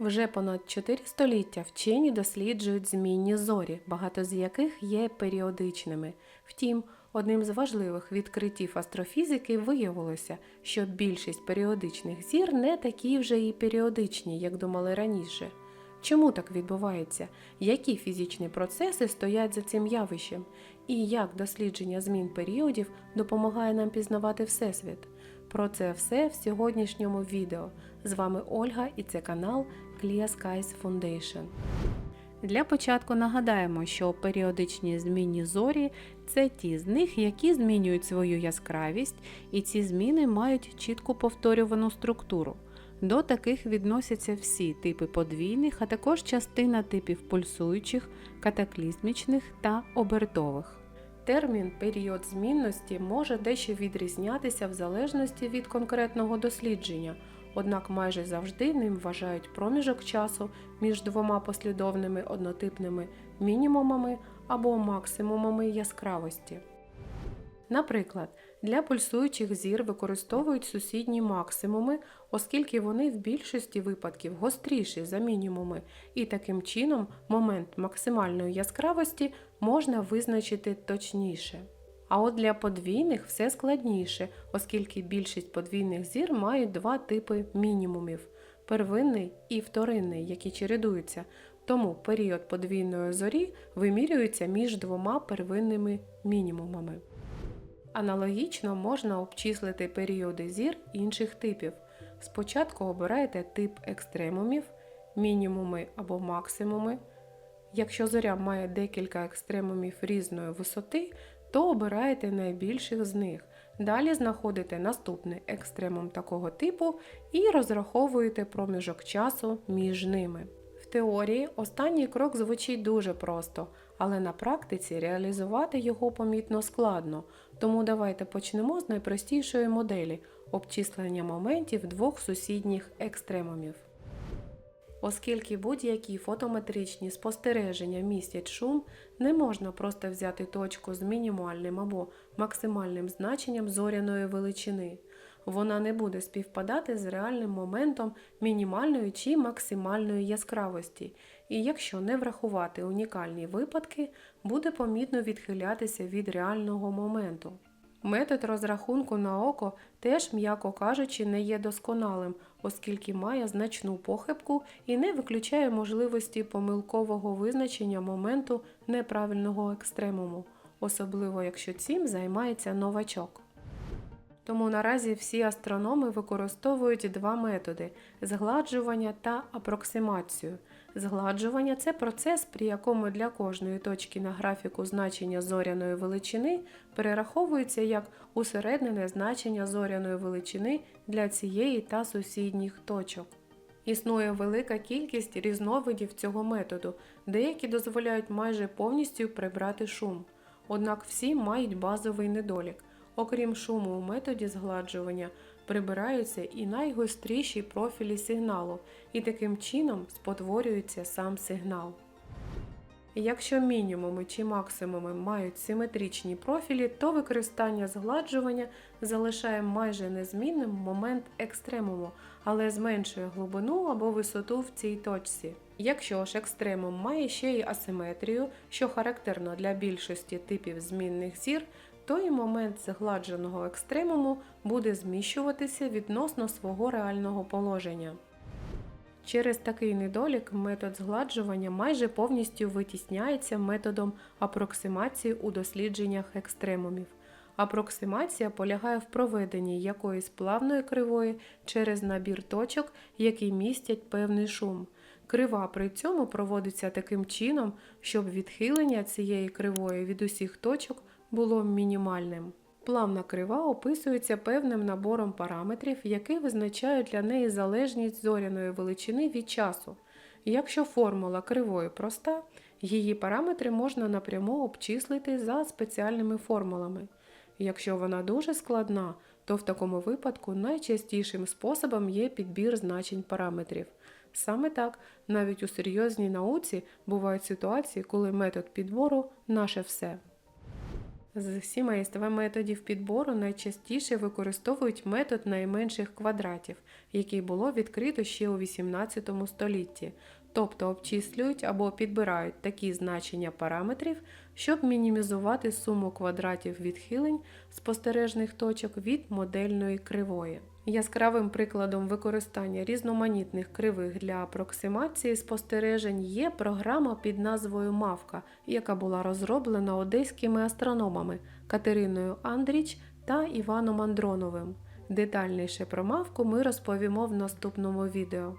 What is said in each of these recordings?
Вже понад 4 століття вчені досліджують змінні зорі, багато з яких є періодичними. Втім, одним з важливих відкриттів астрофізики виявилося, що більшість періодичних зір не такі вже і періодичні, як думали раніше. Чому так відбувається? Які фізичні процеси стоять за цим явищем? І як дослідження змін періодів допомагає нам пізнавати Всесвіт? Про це все в сьогоднішньому відео. З вами Ольга і це канал Clear Skies Foundation. Для початку нагадаємо, що періодичні змінні зорі це ті з них, які змінюють свою яскравість, і ці зміни мають чітку повторювану структуру. До таких відносяться всі типи подвійних, а також частина типів пульсуючих, катаклізмічних та обертових. Термін період змінності може дещо відрізнятися в залежності від конкретного дослідження, однак майже завжди ним вважають проміжок часу між двома послідовними однотипними мінімумами або максимумами яскравості. Наприклад, для пульсуючих зір використовують сусідні максимуми, оскільки вони в більшості випадків гостріші за мінімуми, і таким чином момент максимальної яскравості можна визначити точніше. А от для подвійних все складніше, оскільки більшість подвійних зір мають два типи мінімумів первинний і вторинний, які чередуються, тому період подвійної зорі вимірюється між двома первинними мінімумами. Аналогічно можна обчислити періоди зір інших типів. Спочатку обирайте тип екстремумів, мінімуми або максимуми. Якщо зоря має декілька екстремумів різної висоти, то обираєте найбільших з них. Далі знаходите наступний екстремум такого типу і розраховуєте проміжок часу між ними. В теорії останній крок звучить дуже просто, але на практиці реалізувати його помітно складно, тому давайте почнемо з найпростішої моделі обчислення моментів двох сусідніх екстремумів. Оскільки будь-які фотометричні спостереження містять шум, не можна просто взяти точку з мінімальним або максимальним значенням зоряної величини. Вона не буде співпадати з реальним моментом мінімальної чи максимальної яскравості, і якщо не врахувати унікальні випадки, буде помітно відхилятися від реального моменту. Метод розрахунку на око теж, м'яко кажучи, не є досконалим, оскільки має значну похибку і не виключає можливості помилкового визначення моменту неправильного екстремуму, особливо якщо цим займається новачок. Тому наразі всі астрономи використовують два методи згладжування та апроксимацію. Згладжування це процес, при якому для кожної точки на графіку значення зоряної величини перераховується як усереднене значення зоряної величини для цієї та сусідніх точок. Існує велика кількість різновидів цього методу, деякі дозволяють майже повністю прибрати шум. Однак всі мають базовий недолік. Окрім шуму у методі згладжування, прибираються і найгостріші профілі сигналу, і таким чином спотворюється сам сигнал. Якщо мінімуми чи максимуми мають симетричні профілі, то використання згладжування залишає майже незмінним момент екстремуму, але зменшує глибину або висоту в цій точці. Якщо ж екстремум має ще й асиметрію, що характерно для більшості типів змінних зір, то і момент згладженого екстремуму буде зміщуватися відносно свого реального положення. Через такий недолік метод згладжування майже повністю витісняється методом апроксимації у дослідженнях екстремумів. Апроксимація полягає в проведенні якоїсь плавної кривої через набір точок, які містять певний шум. Крива при цьому проводиться таким чином, щоб відхилення цієї кривої від усіх точок було мінімальним. Плавна крива описується певним набором параметрів, які визначають для неї залежність зоряної величини від часу. Якщо формула кривої проста, її параметри можна напряму обчислити за спеціальними формулами. Якщо вона дуже складна, то в такому випадку найчастішим способом є підбір значень параметрів. Саме так, навіть у серйозній науці бувають ситуації, коли метод підбору наше все. З сімейства методів підбору найчастіше використовують метод найменших квадратів, який було відкрито ще у XVIII столітті, тобто обчислюють або підбирають такі значення параметрів, щоб мінімізувати суму квадратів відхилень спостережних точок від модельної кривої. Яскравим прикладом використання різноманітних кривих для апроксимації спостережень є програма під назвою Мавка, яка була розроблена одеськими астрономами Катериною Андріч та Іваном Андроновим. Детальніше про мавку ми розповімо в наступному відео.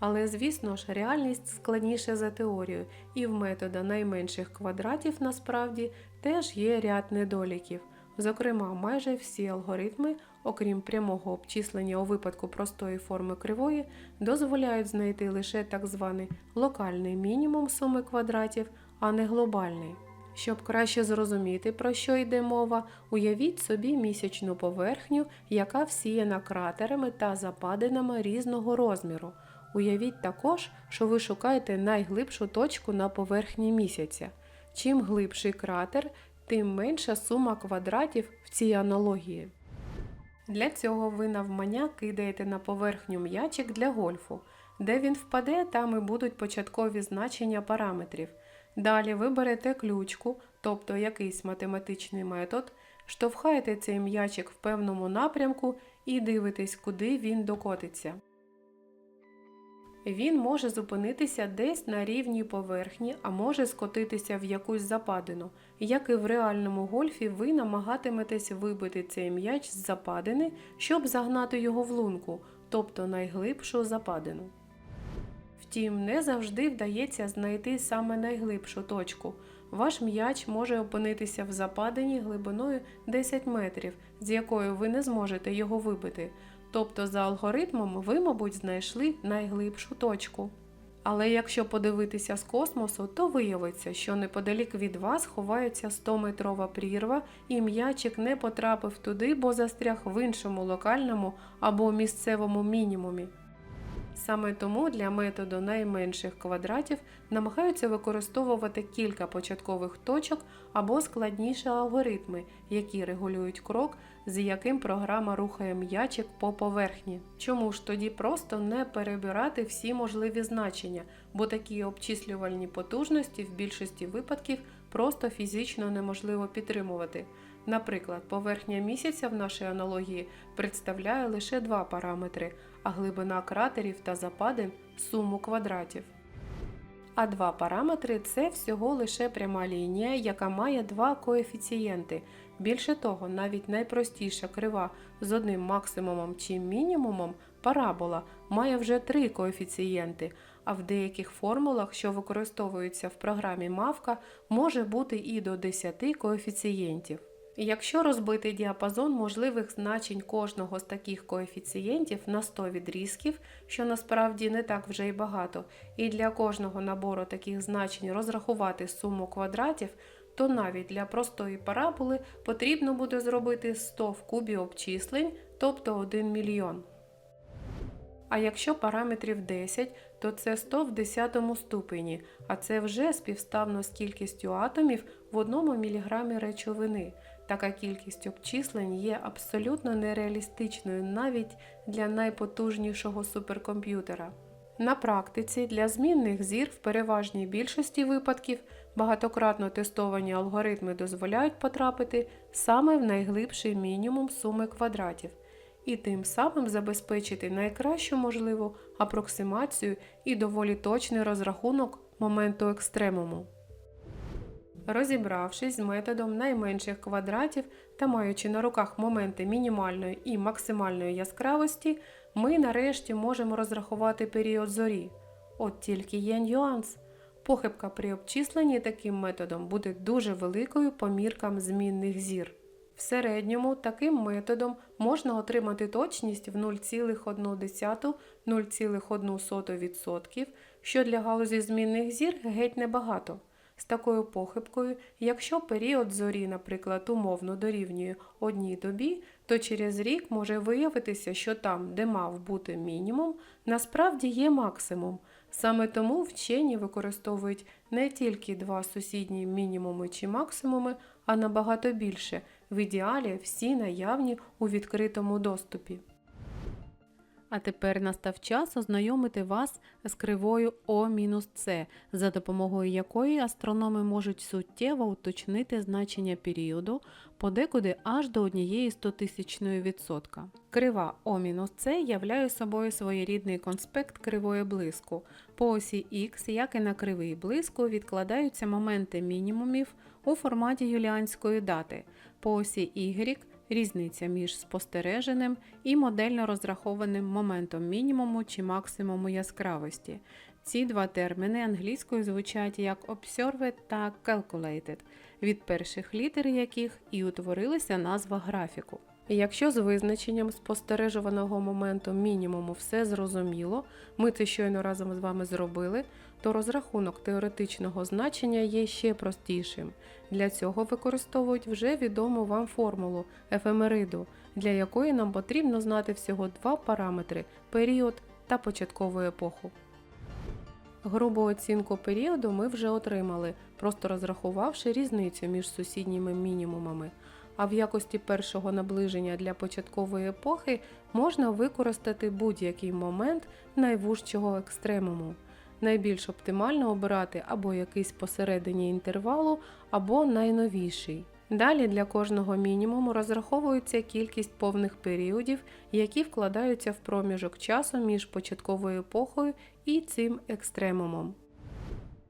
Але, звісно ж, реальність складніша за теорію, і в метода найменших квадратів насправді теж є ряд недоліків. Зокрема, майже всі алгоритми, окрім прямого обчислення у випадку простої форми кривої, дозволяють знайти лише так званий локальний мінімум суми квадратів, а не глобальний. Щоб краще зрозуміти, про що йде мова, уявіть собі місячну поверхню, яка всіяна кратерами та западинами різного розміру. Уявіть також, що ви шукаєте найглибшу точку на поверхні місяця. Чим глибший кратер, тим менша сума квадратів в цій аналогії. Для цього ви навмання кидаєте на поверхню м'ячик для гольфу. Де він впаде, там і будуть початкові значення параметрів. Далі ви берете ключку, тобто якийсь математичний метод, штовхаєте цей м'ячик в певному напрямку і дивитесь, куди він докотиться. Він може зупинитися десь на рівній поверхні, а може скотитися в якусь западину. Як і в реальному гольфі, ви намагатиметесь вибити цей м'яч з западини, щоб загнати його в лунку, тобто найглибшу западину. Втім, не завжди вдається знайти саме найглибшу точку. Ваш м'яч може опинитися в западині глибиною 10 метрів, з якою ви не зможете його вибити. Тобто, за алгоритмом ви, мабуть, знайшли найглибшу точку. Але якщо подивитися з космосу, то виявиться, що неподалік від вас ховається 100-метрова прірва, і м'ячик не потрапив туди, бо застряг в іншому локальному або місцевому мінімумі. Саме тому для методу найменших квадратів намагаються використовувати кілька початкових точок або складніші алгоритми, які регулюють крок, з яким програма рухає м'ячик по поверхні. Чому ж тоді просто не перебирати всі можливі значення, бо такі обчислювальні потужності в більшості випадків просто фізично неможливо підтримувати. Наприклад, поверхня місяця в нашій аналогії представляє лише два параметри, а глибина кратерів та западин суму квадратів. А два параметри це всього лише пряма лінія, яка має два коефіцієнти. Більше того, навіть найпростіша крива з одним максимумом чи мінімумом парабола має вже три коефіцієнти, а в деяких формулах, що використовуються в програмі Мавка, може бути і до 10 коефіцієнтів. Якщо розбити діапазон можливих значень кожного з таких коефіцієнтів на 100 відрізків, що насправді не так вже й багато, і для кожного набору таких значень розрахувати суму квадратів, то навіть для простої параболи потрібно буде зробити 100 в кубі обчислень, тобто 1 мільйон. А якщо параметрів 10, то це 100 в 10 ступені, а це вже співставно з кількістю атомів в 1 міліграмі речовини. Така кількість обчислень є абсолютно нереалістичною навіть для найпотужнішого суперкомп'ютера. На практиці для змінних зір в переважній більшості випадків багатократно тестовані алгоритми дозволяють потрапити саме в найглибший мінімум суми квадратів і тим самим забезпечити найкращу можливу апроксимацію і доволі точний розрахунок моменту екстремуму. Розібравшись з методом найменших квадратів та маючи на руках моменти мінімальної і максимальної яскравості, ми нарешті можемо розрахувати період зорі. От тільки є нюанс. Похибка при обчисленні таким методом буде дуже великою по міркам змінних зір. В середньому таким методом можна отримати точність в 0,1-0,1%, що для галузі змінних зір геть небагато. З такою похибкою, якщо період зорі, наприклад, умовно дорівнює одній добі, то через рік може виявитися, що там, де мав бути мінімум, насправді є максимум. Саме тому вчені використовують не тільки два сусідні мінімуми чи максимуми, а набагато більше. В ідеалі всі наявні у відкритому доступі. А тепер настав час ознайомити вас з кривою О-С, за допомогою якої астрономи можуть суттєво уточнити значення періоду, подекуди аж до однієї стотисячної відсотка. Крива О-С являє собою своєрідний конспект кривої блиску. По осі Х, як і на кривий блиску, відкладаються моменти мінімумів у форматі юліанської дати. По осі Y різниця між спостереженим і модельно розрахованим моментом мінімуму чи максимуму яскравості. Ці два терміни англійською звучать як observed та calculated, від перших літер яких і утворилася назва графіку. Якщо з визначенням спостережуваного моменту мінімуму все зрозуміло, ми це щойно разом з вами зробили, то розрахунок теоретичного значення є ще простішим. Для цього використовують вже відому вам формулу ефемериду, для якої нам потрібно знати всього два параметри період та початкову епоху. Грубу оцінку періоду ми вже отримали, просто розрахувавши різницю між сусідніми мінімумами. А в якості першого наближення для початкової епохи можна використати будь-який момент найвужчого екстремуму. Найбільш оптимально обирати або якийсь посередині інтервалу, або найновіший. Далі для кожного мінімуму розраховується кількість повних періодів, які вкладаються в проміжок часу між початковою епохою і цим екстремумом.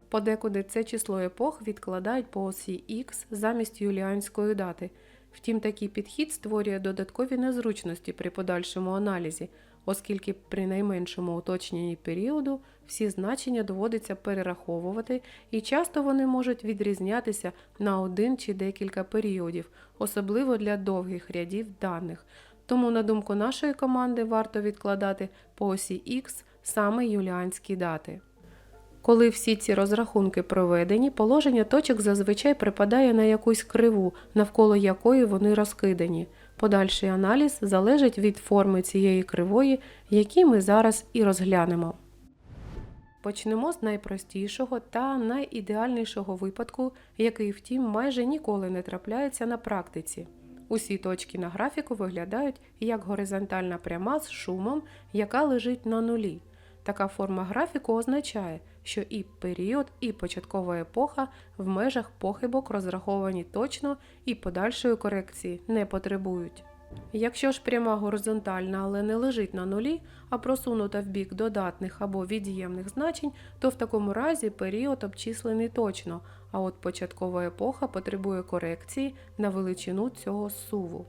Подекуди це число епох відкладають по осі Х замість юліанської дати. Втім, такий підхід створює додаткові незручності при подальшому аналізі, оскільки при найменшому уточненні періоду всі значення доводиться перераховувати, і часто вони можуть відрізнятися на один чи декілька періодів, особливо для довгих рядів даних. Тому, на думку нашої команди, варто відкладати по осі Х саме юліанські дати. Коли всі ці розрахунки проведені, положення точок зазвичай припадає на якусь криву, навколо якої вони розкидані. Подальший аналіз залежить від форми цієї кривої, які ми зараз і розглянемо. Почнемо з найпростішого та найідеальнішого випадку, який, втім, майже ніколи не трапляється на практиці. Усі точки на графіку виглядають як горизонтальна пряма з шумом, яка лежить на нулі. Така форма графіку означає, що і період, і початкова епоха в межах похибок розраховані точно і подальшої корекції не потребують. Якщо ж пряма горизонтальна, але не лежить на нулі, а просунута в бік додатних або від'ємних значень, то в такому разі період обчислений точно, а от початкова епоха потребує корекції на величину цього суву.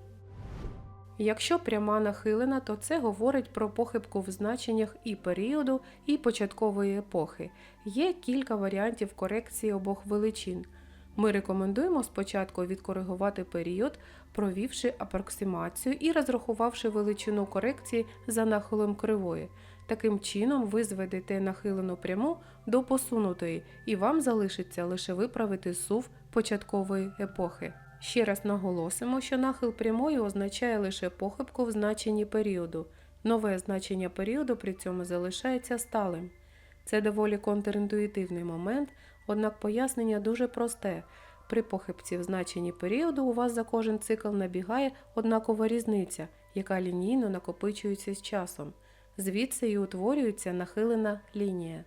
Якщо пряма нахилена, то це говорить про похибку в значеннях і періоду, і початкової епохи. Є кілька варіантів корекції обох величин. Ми рекомендуємо спочатку відкоригувати період, провівши апроксимацію і розрахувавши величину корекції за нахилом кривої. Таким чином ви зведете нахилену пряму до посунутої, і вам залишиться лише виправити сув початкової епохи. Ще раз наголосимо, що нахил прямої означає лише похибку в значенні періоду. Нове значення періоду при цьому залишається сталим. Це доволі контрінтуїтивний момент, однак пояснення дуже просте. При похибці в значенні періоду у вас за кожен цикл набігає однакова різниця, яка лінійно накопичується з часом. Звідси і утворюється нахилена лінія.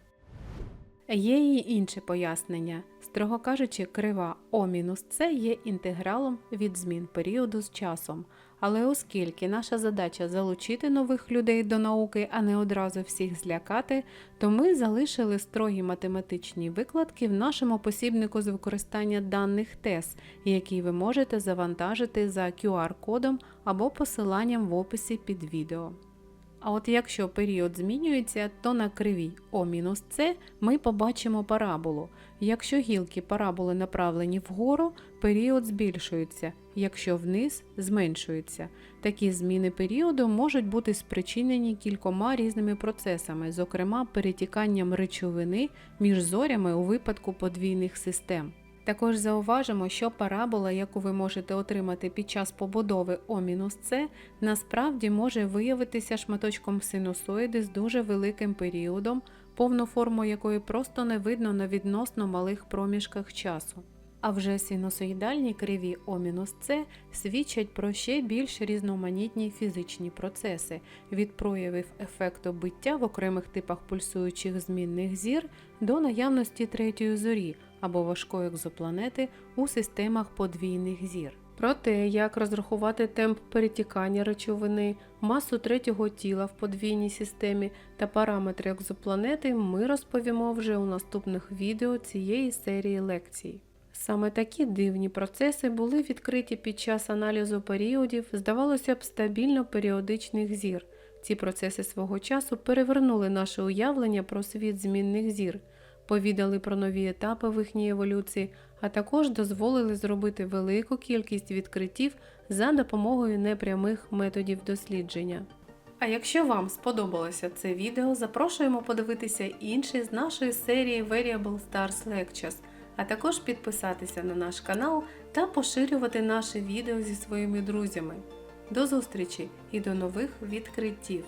Є і інше пояснення. Строго кажучи, крива О-С є інтегралом від змін періоду з часом. Але оскільки наша задача залучити нових людей до науки, а не одразу всіх злякати, то ми залишили строгі математичні викладки в нашому посібнику з використання даних ТЕС, які ви можете завантажити за QR-кодом або посиланням в описі під відео. А от якщо період змінюється, то на кривій О-С ми побачимо параболу. Якщо гілки параболи направлені вгору, період збільшується, якщо вниз зменшується. Такі зміни періоду можуть бути спричинені кількома різними процесами, зокрема перетіканням речовини між зорями у випадку подвійних систем. Також зауважимо, що парабола, яку ви можете отримати під час побудови О-С, насправді може виявитися шматочком синусоїди з дуже великим періодом, повну форму якої просто не видно на відносно малих проміжках часу. А вже синусоїдальні криві О-С свідчать про ще більш різноманітні фізичні процеси від проявів ефекту биття в окремих типах пульсуючих змінних зір до наявності третьої зорі або важкої екзопланети у системах подвійних зір. Про те, як розрахувати темп перетікання речовини, масу третього тіла в подвійній системі та параметри екзопланети, ми розповімо вже у наступних відео цієї серії лекцій. Саме такі дивні процеси були відкриті під час аналізу періодів, здавалося б, стабільно періодичних зір. Ці процеси свого часу перевернули наше уявлення про світ змінних зір, повідали про нові етапи в їхній еволюції, а також дозволили зробити велику кількість відкриттів за допомогою непрямих методів дослідження. А якщо вам сподобалося це відео, запрошуємо подивитися інші з нашої серії Variable Stars Lectures, а також підписатися на наш канал та поширювати наше відео зі своїми друзями. До зустрічі і до нових відкриттів!